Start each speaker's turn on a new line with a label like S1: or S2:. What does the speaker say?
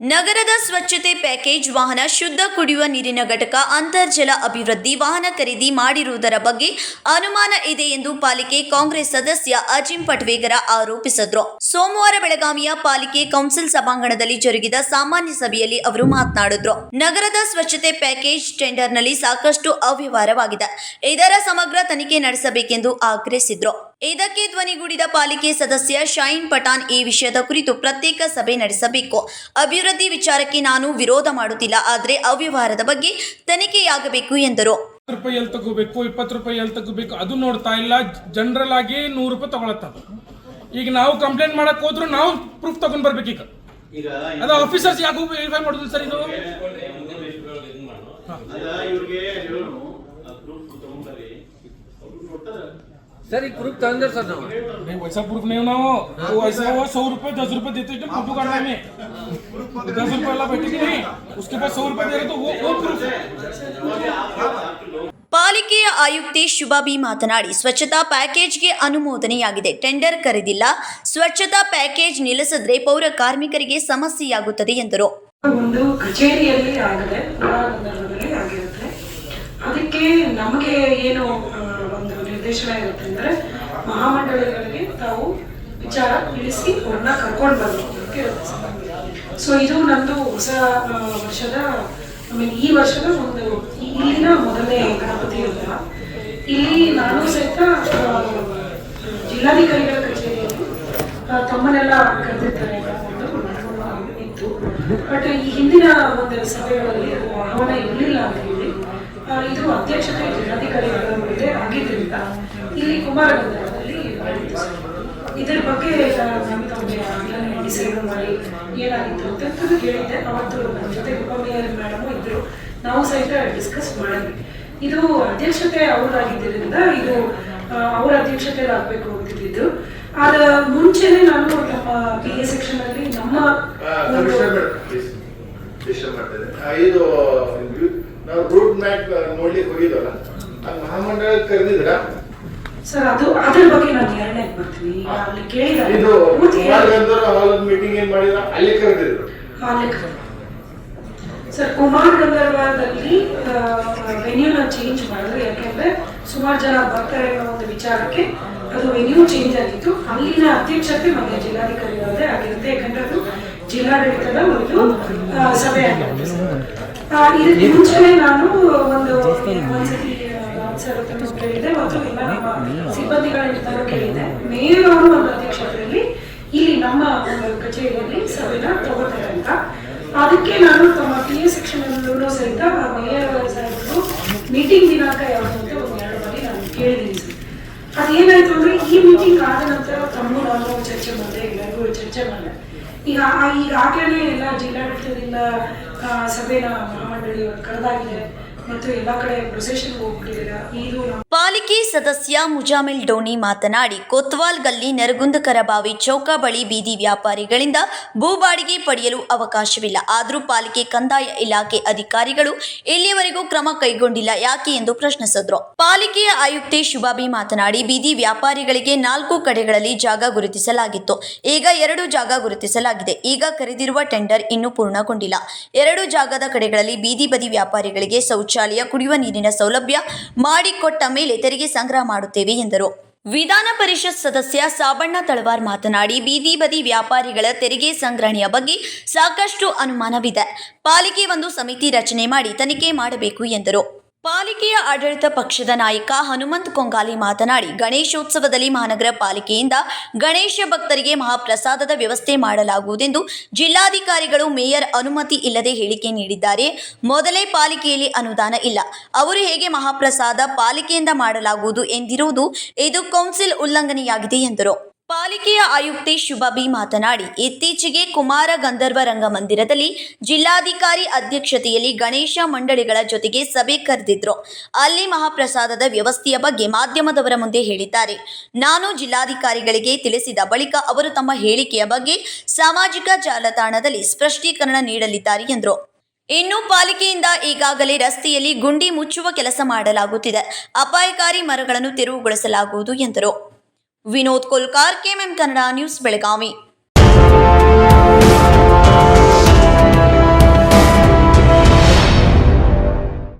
S1: ನಗರದ ಸ್ವಚ್ಛತೆ ಪ್ಯಾಕೇಜ್ ವಾಹನ ಶುದ್ಧ ಕುಡಿಯುವ ನೀರಿನ ಘಟಕ ಅಂತರ್ಜಲ ಅಭಿವೃದ್ಧಿ ವಾಹನ ಖರೀದಿ ಮಾಡಿರುವುದರ ಬಗ್ಗೆ ಅನುಮಾನ ಇದೆ ಎಂದು ಪಾಲಿಕೆ ಕಾಂಗ್ರೆಸ್ ಸದಸ್ಯ ಅಜಿಂ ಪಟ್ವೇಗರ ಆರೋಪಿಸಿದ್ರು. ಸೋಮವಾರ ಬೆಳಗಾವಿಯ ಪಾಲಿಕೆ ಕೌನ್ಸಿಲ್ ಸಭಾಂಗಣದಲ್ಲಿ ಜರುಗಿದ ಸಾಮಾನ್ಯ ಸಭೆಯಲ್ಲಿ ಅವರು ಮಾತನಾಡಿದ್ರು. ನಗರದ ಸ್ವಚ್ಛತೆ ಪ್ಯಾಕೇಜ್ ಟೆಂಡರ್ನಲ್ಲಿ ಸಾಕಷ್ಟು ಅವ್ಯವಹಾರವಾಗಿದೆ. ಇದರ ಸಮಗ್ರ ತನಿಖೆ ನಡೆಸಬೇಕೆಂದು ಆಗ್ರಹಿಸಿದ್ರು. ಇದಕ್ಕೆ ಧ್ವನಿಗೂಡಿದ ಪಾಲಿಕೆ ಸದಸ್ಯ ಶೈನ್ ಪಠಾಣ್ ಈ ವಿಷಯದ ಕುರಿತು ಪ್ರತ್ಯೇಕ ಸಭೆ ನಡೆಸಬೇಕು. ಅಭಿವೃದ್ಧಿ ವಿಚಾರಕ್ಕೆ ನಾನು ವಿರೋಧ ಮಾಡುತ್ತಿಲ್ಲ ಆದರೆ ಅವ್ಯವಹಾರದ ಬಗ್ಗೆ ತನಿಖೆಯಾಗಬೇಕು ಎಂದರು.
S2: ಹತ್ತು ರೂಪಾಯಿ ಎಲ್ಲಿ ತಗೋಬೇಕು ಇಪ್ಪತ್ತು ರೂಪಾಯಿ ಎಲ್ಲಿ ತಗೋಬೇಕು ಅದು ನೋಡ್ತಾ ಇಲ್ಲ. ಜನರಲ್ ಆಗಿ ನೂರು ರೂಪಾಯಿ ತಗೊಳತ್ತ ಈಗ ನಾವು ಕಂಪ್ಲೇಂಟ್ ಮಾಡಕ್ ಹೋದ್ರು ನಾವು ಪ್ರೂಫ್ ತಗೊಂಡ್ ಬರ್ಬೇಕು ಈಗ
S3: ಈಗ
S2: ಅದು ಆಫೀಸರ್ಸ್ ಯಾಕೆ ವೆರಿಫೈ ಮಾಡುದು ಸರ್ ಇದು?
S3: ಅದ ಇವ್ರಿಗೆ ಹೇಳೋಣ ಪ್ರೂಫ್
S4: सर एक प्रूफ तंदर सर ना
S2: नहीं वैसा प्रूफ नहीं होना वो वो ऐसा हुआ सौ रुपए दस रुपए देते थे फोटो काटने में दस रुपए वाला बैठे कि नहीं उसके बाद सौ रुपए दे रहे तो वो वो प्रूफ है
S1: ಪಾಲಿಕೆಯ ಆಯುಕ್ತೆ ಶುಭಾ ಬಿ ಮಾತನಾಡಿ ಸ್ವಚ್ಛತಾ ಪ್ಯಾಕೇಜ್ಗೆ ಅನುಮೋದನೆಯಾಗಿದೆ ಟೆಂಡರ್ ಕರೆದಿಲ್ಲ ಸ್ವಚ್ಛತಾ ಪ್ಯಾಕೇಜ್ ನಿಲ್ಲಿಸಿದ್ರೆ ಪೌರ ಕಾರ್ಮಿಕರಿಗೆ ಸಮಸ್ಯೆಯಾಗುತ್ತದೆ ಎಂದರು
S5: ಒಂದು ಕಚೇರಿಯಲ್ಲಿ ಆಗದೆ ಪುರಾಣದಲ್ಲಿ ಆಗಿರುತ್ತೆ ಅದಕ್ಕೆ ನಮಗೆ ಏನು ಆ, ಒಂದು ನಿರ್ದೇಶನ ಇರುತ್ತೆ ಅಂದ್ರೆ ಮಹಾಮಂಡಳಿಗಳಿಗೆ ತಾವು ವಿಚಾರ ತಿಳಿಸಿ ಅವ್ರನ್ನ ಕರ್ಕೊಂಡು ಬರಬೇಕು ಅಂತ ಸೊ ಇದು ನಂದು ಹೊಸ ವರ್ಷದ ಮೀನ್ ಈ ವರ್ಷದ ಒಂದು ಇಲ್ಲಿನ ಮೊದಲನೇ ಗಣಪತಿ ಹಬ್ಬ. ಇಲ್ಲಿ ನಾನು ಸಹಿತ ಜಿಲ್ಲಾಧಿಕಾರಿಗಳ ಕಚೇರಿಯಲ್ಲಿ ತಮ್ಮನ್ನೆಲ್ಲ ಕರೆದಿರ್ತಾರೆ ಇತ್ತು. ಬಟ್ ಈ ಹಿಂದಿನ ಒಂದು ಸಭೆಗಳಲ್ಲಿ ಆಹ್ವಾನ ಇರಲಿಲ್ಲ ಅಂತ ಹೇಳಿ ಇದು ಅಧ್ಯಕ್ಷತೆ ಜಿಲ್ಲಾಧಿಕಾರಿಗಳ ಮುಂದೆ ಆಗಿದ್ದರಿಂದ ಇಲ್ಲಿ ಮಾಡಿದ್ದು ಸರ್. ಬಗ್ಗೆ ಡಿಸೈಡ್ ಮಾಡಿ ಏನಾಗಿತ್ತು ಅಂತ ಹೇಳಿದ್ದೆ ಅವತ್ತು ನಮ್ಮ ಜೊತೆ ಉಪಮೇಯರ್ ಮೇಡಮು ಇದ್ರು. ನಾವು ಸಹಿತ ಡಿಸ್ಕಸ್ ಮಾಡಿದ್ವಿ. ಇದು ಅಧ್ಯಕ್ಷತೆ ಅವರಾಗಿದ್ದರಿಂದ ಇದು ಅವರ ಅಧ್ಯಕ್ಷತೆಯಲ್ಲಿ ಆಗಬೇಕು ಅಂತಿದ್ದು ಅದ ಮುಂಚೆನೆ ನಾನು ನಮ್ಮ ಪಿ ಎ ಸೆಕ್ಷನ್ ಅಲ್ಲಿ ನಮ್ಮ
S6: ಇದು ನಾವು ರೂಟ್ ಮ್ಯಾಪ್ ನೋಡ್ಲಿಕ್ಕೆ ಹೋಗಿದ್ವಲ್ಲ? ಮಹಾಮಂಡಳ ಕರೆದಿದ್ರ?
S5: ಸರ್ ಅದು ಅದ್ರ ಬಗ್ಗೆ ನಾನು ಎರಡನೇ ಬರ್ತೀನಿ. ಅಲ್ಲಿ ಕೇಳಿದ
S6: ಇದು ಕುಮಾರ್ ಗಂಧರ್ ಹಾಲ್ ಮೀಟಿಂಗ್ ಏನ್ ಮಾಡಿದ್ರು? ಅಲ್ಲಿ ಕರೆದಿದ್ರು.
S5: ಸರ್ ಕುಮಾರ್ ಗಂಧರ್ವದಲ್ಲಿ ವೆನ್ಯೂನ ಚೇಂಜ್ ಮಾಡಿದ್ರು. ಯಾಕೆಂದ್ರೆ ಸುಮಾರು ಜನ ಬರ್ತಾರೆ ಅನ್ನೋ ಒಂದು ವಿಚಾರಕ್ಕೆ ಅದು ವೆನ್ಯೂ ಚೇಂಜ್ ಆಗಿತ್ತು. ಅಲ್ಲಿನ ಅಧ್ಯಕ್ಷತೆ ಮತ್ತೆ ಜಿಲ್ಲಾಧಿಕಾರಿಗಳದ್ದೇ ಆಗಿರುತ್ತೆ. ಯಾಕಂದ್ರೆ ಅದು ಜಿಲ್ಲಾಡಳಿತದ ಒಂದು ಸಭೆ ಆಗಿರುತ್ತೆ ಇದಕ್ಕೆ ಮುಂಚೆನೆ ನಾನು ಒಂದು ಒಂದ್ಸತಿ ಸರ್ ಹತ್ರನೂ ಕೇಳಿದೆ ಮತ್ತು ಎಲ್ಲ ನಮ್ಮ ಸಿಬ್ಬಂದಿಗಳಿಂದ ಕೇಳಿದೆ. ಮೇಯರ್ ಅವರು ಒಂದು ಅಧ್ಯಕ್ಷತೆಯಲ್ಲಿ ಇಲ್ಲಿ ನಮ್ಮ ಒಂದು ಕಚೇರಿಯಲ್ಲಿ ಸಭೆನ ತಗೋತಾರೆ ಅಂತ ಅದಕ್ಕೆ ನಾನು ತಮ್ಮ ಪಿ ಎ ಸೆಕ್ಷನ್ ಅಲ್ಲೂ ಸಹಿತ ಮೇಯರ್ ಸಾಹೇಬರು ಮೀಟಿಂಗ್ ದಿನಾಂಕ ಯಾವುದು ಅಂತ ಒಂದು ಎರಡು ಬಾರಿ ನಾನು ಕೇಳಿದ್ದೀನಿ ಸರ್. ಅದೇನಾಯ್ತು ಅಂದ್ರೆ ಈ ಮೀಟಿಂಗ್ ಆದ ನಂತರ ತಮ್ಮ ನಾನು ಚರ್ಚೆ ಮಾಡಿದೆ ಎಲ್ಲರಿಗೂ ಚರ್ಚೆ ಮಾಡಿದೆ. ಈಗ ಈಗಾಗಲೇ ಎಲ್ಲ ಜಿಲ್ಲಾಡಳಿತದಿಂದ ಸಭೆನ ಮಹಾಮಂಡಳಿ ಕರೆದಾಗಿದೆ ಮತ್ತು ಎಲ್ಲ ಕಡೆ ಪ್ರೊಸೆಷನ್ ಹೋಗ್ಬಿಟ್ಟಿದ್ದೀರಾ ಇದು
S1: ಪಾಲಿಕೆ ಸದಸ್ಯ ಮುಜಾಮಿಲ್ ಡೋನಿ ಮಾತನಾಡಿ ಕೊತ್ವಾಲ್ ಗಲ್ಲಿ ನರಗುಂದಕರ ಬಾವಿ ಚೌಕ ಬಳಿ ಬೀದಿ ವ್ಯಾಪಾರಿಗಳಿಂದ ಭೂ ಬಾಡಿಗೆ ಪಡೆಯಲು ಅವಕಾಶವಿಲ್ಲ. ಆದರೂ ಪಾಲಿಕೆ ಕಂದಾಯ ಇಲಾಖೆ ಅಧಿಕಾರಿಗಳು ಇಲ್ಲಿಯವರೆಗೂ ಕ್ರಮ ಕೈಗೊಂಡಿಲ್ಲ. ಯಾಕೆ ಎಂದು ಪ್ರಶ್ನಿಸಿದ್ರು. ಪಾಲಿಕೆಯ ಆಯುಕ್ತೆ ಶುಭಾಬಿ ಮಾತನಾಡಿ, ಬೀದಿ ವ್ಯಾಪಾರಿಗಳಿಗೆ ನಾಲ್ಕು ಕಡೆಗಳಲ್ಲಿ ಜಾಗ ಗುರುತಿಸಲಾಗಿತ್ತು. ಈಗ ಎರಡು ಜಾಗ ಗುರುತಿಸಲಾಗಿದೆ. ಈಗ ಕರೆದಿರುವ ಟೆಂಡರ್ ಇನ್ನೂ ಪೂರ್ಣಗೊಂಡಿಲ್ಲ. ಎರಡು ಜಾಗದ ಕಡೆಗಳಲ್ಲಿ ಬೀದಿ ಬದಿ ವ್ಯಾಪಾರಿಗಳಿಗೆ ಶೌಚಾಲಯ, ಕುಡಿಯುವ ನೀರಿನ ಸೌಲಭ್ಯ ಮಾಡಿಕೊಟ್ಟ ಮೇಲೆ ತೆರಿಗೆ ಸಂಗ್ರಹ ಮಾಡುತ್ತೇವೆ ಎಂದರು. ವಿಧಾನ ಪರಿಷತ್ ಸದಸ್ಯ ಸಾಬಣ್ಣ ತಳವಾರ್ ಮಾತನಾಡಿ, ಬೀದಿ ಬದಿ ವ್ಯಾಪಾರಿಗಳ ತೆರಿಗೆ ಸಂಗ್ರಹಣೆಯ ಬಗ್ಗೆ ಸಾಕಷ್ಟು ಅನುಮಾನವಿದೆ. ಪಾಲಿಕೆ ಒಂದು ಸಮಿತಿ ರಚನೆ ಮಾಡಿ ತನಿಖೆ ಮಾಡಬೇಕು ಎಂದರು. ಪಾಲಿಕೆಯ ಆಡಳಿತ ಪಕ್ಷದ ನಾಯಕ ಹನುಮಂತ್ ಕೊಂಗಾಲಿ ಮಾತನಾಡಿ, ಗಣೇಶೋತ್ಸವದಲ್ಲಿ ಮಹಾನಗರ ಪಾಲಿಕೆಯಿಂದ ಗಣೇಶ ಭಕ್ತರಿಗೆ ಮಹಾಪ್ರಸಾದದ ವ್ಯವಸ್ಥೆ ಮಾಡಲಾಗುವುದೆಂದು ಜಿಲ್ಲಾಧಿಕಾರಿಗಳು ಮೇಯರ್ ಅನುಮತಿ ಇಲ್ಲದೆ ಹೇಳಿಕೆ ನೀಡಿದ್ದಾರೆ. ಮೊದಲೇ ಪಾಲಿಕೆಯಲ್ಲಿ ಅನುದಾನ ಇಲ್ಲ. ಅವರು ಹೇಗೆ ಮಹಾಪ್ರಸಾದ ಪಾಲಿಕೆಯಿಂದ ಮಾಡಲಾಗುವುದು ಎಂದಿರುವುದು, ಇದು ಕೌನ್ಸಿಲ್ ಉಲ್ಲಂಘನೆಯಾಗಿದೆ ಎಂದರು. ಪಾಲಿಕೆಯ ಆಯುಕ್ತೆ ಶುಭಾಬಿ ಮಾತನಾಡಿ, ಇತ್ತೀಚೆಗೆ ಕುಮಾರ ಗಂಧರ್ವ ರಂಗಮಂದಿರದಲ್ಲಿ ಜಿಲ್ಲಾಧಿಕಾರಿ ಅಧ್ಯಕ್ಷತೆಯಲ್ಲಿ ಗಣೇಶ ಮಂಡಳಿಗಳ ಜೊತೆಗೆ ಸಭೆ ಕರೆದಿದ್ರು. ಅಲ್ಲಿ ಮಹಾಪ್ರಸಾದದ ವ್ಯವಸ್ಥೆಯ ಬಗ್ಗೆ ಮಾಧ್ಯಮದವರ ಮುಂದೆ ಹೇಳಿದ್ದಾರೆ. ನಾನು ಜಿಲ್ಲಾಧಿಕಾರಿಗಳಿಗೆ ತಿಳಿಸಿದ ಬಳಿಕ ಅವರು ತಮ್ಮ ಹೇಳಿಕೆಯ ಬಗ್ಗೆ ಸಾಮಾಜಿಕ ಜಾಲತಾಣದಲ್ಲಿ ಸ್ಪಷ್ಟೀಕರಣ ನೀಡಲಿದ್ದಾರೆ ಎಂದರು. ಇನ್ನು ಪಾಲಿಕೆಯಿಂದ ಈಗಾಗಲೇ ರಸ್ತೆಯಲ್ಲಿ ಗುಂಡಿ ಮುಚ್ಚುವ ಕೆಲಸ ಮಾಡಲಾಗುತ್ತಿದೆ. ಅಪಾಯಕಾರಿ ಮರಗಳನ್ನು ತೆರವುಗೊಳಿಸಲಾಗುವುದು ಎಂದರು. Vinod Kolkar KMM Kannada news Belagavi